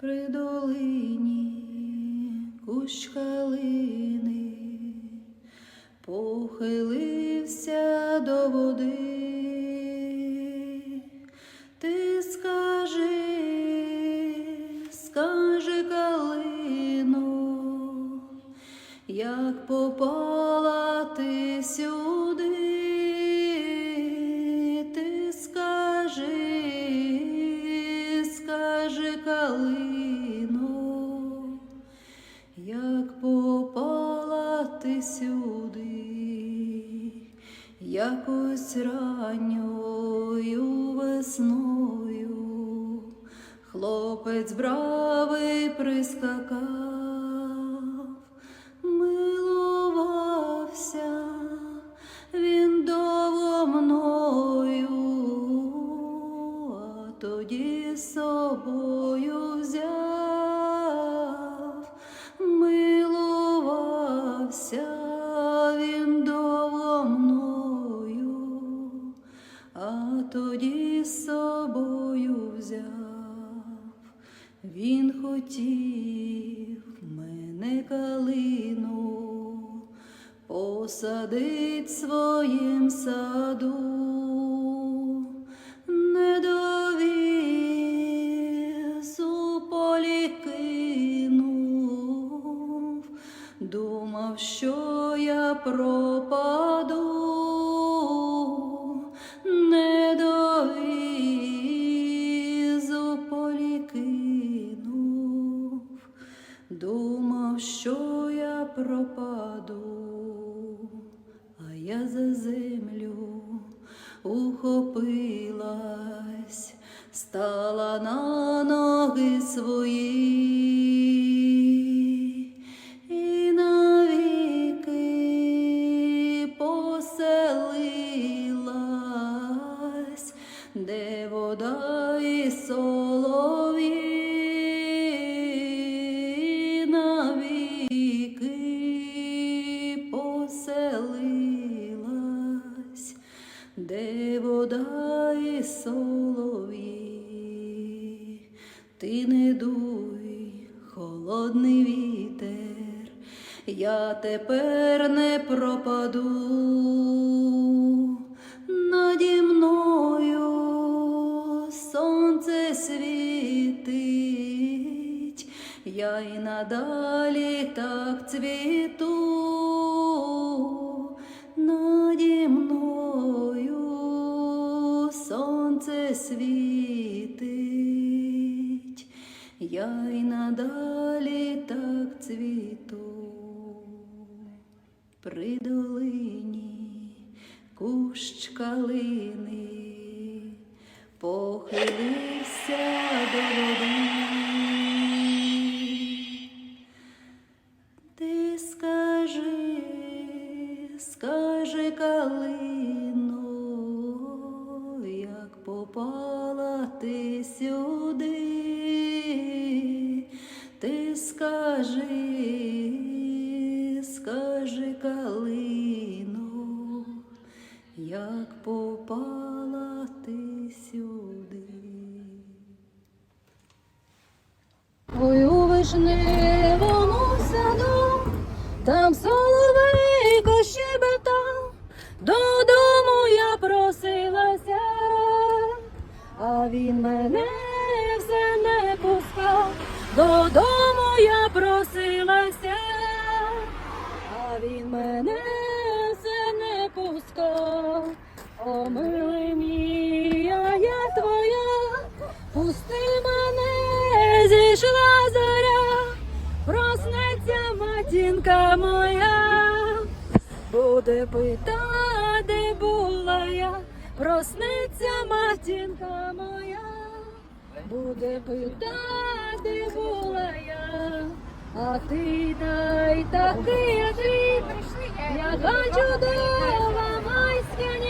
при долині кущ калини похилився до води. Ти скажи, скажи калино, як попала ти сюди, як попала ти сюди, якось ранньою весною. Хлопець бравий прискакав, тоді з собою взяв. Він хотів мене калину посадить своїм саду, не довіз у думав, що я пропаду, що я пропаду, я тепер не пропаду. Наді мною сонце світить, я й надалі так цвіту. Наді мною сонце світить, я й надалі так цвіту. При долині кущ калини похилився до води. Ти скажи, скажи калино, як попала ти сюди, ти скажи, як попала ти сюди. Ой, у вишневому саду, там соловейко щебетав, додому я просилася, а він мене все не пускав, додому я просилася, буде пита, де була я, проснеться матінка моя, буде пита, де була я, а ти дай такий отвіт, яка чудова майська ніч, весна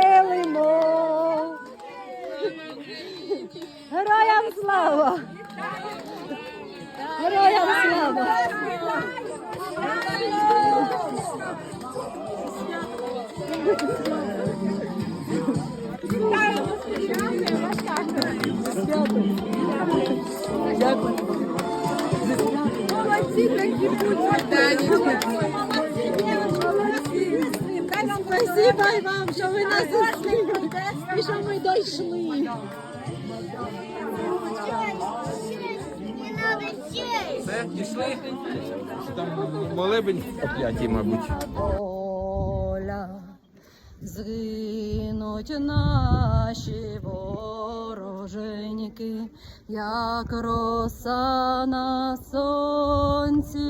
Героям слава! Героям слава! Дякую. Спасибо і вам, що ви нас зустріли і ми дійшли. Все, пішли? Там молебень о п'ятій, мабуть. Оля, згинуть наші вороженьки, як роса на сонці,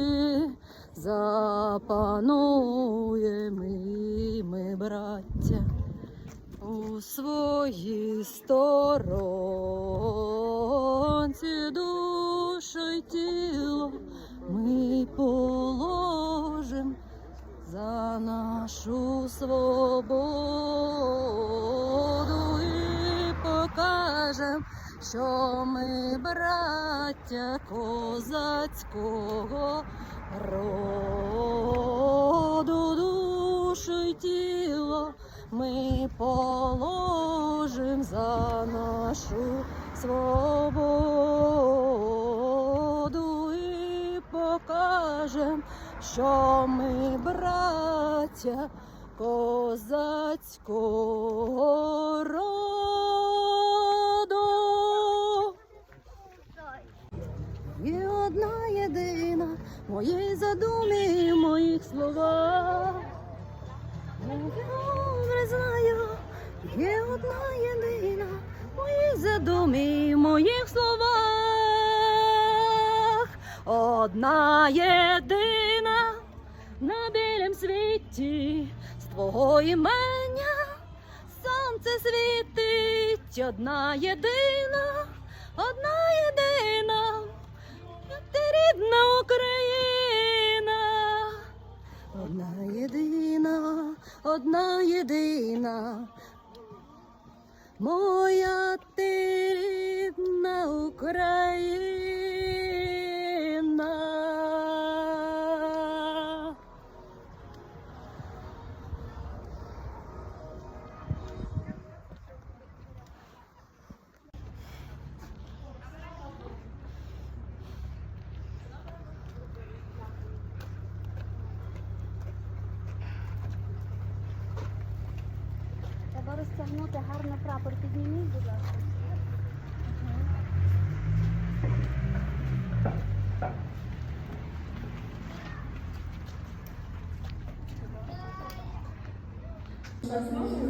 запануємо і ми, браття, у своїй сторонці душу й тіло ми положим за нашу свободу і покажем, що ми браття козацького роду, душу й тіло ми положим за нашу свободу і покажем, що ми браття козацького роду. Є одна єдина в моїй задумі, в моїх словах. Знаю, є одна єдина в моїй задумі, в моїх словах. Одна єдина на білім світі з твого імення сонце світить. Одна єдина, одна єдина, одна єдина, моя ти рідна Україна. Розтягнути гарно прапор. Підніміть, будь ласка. Ну,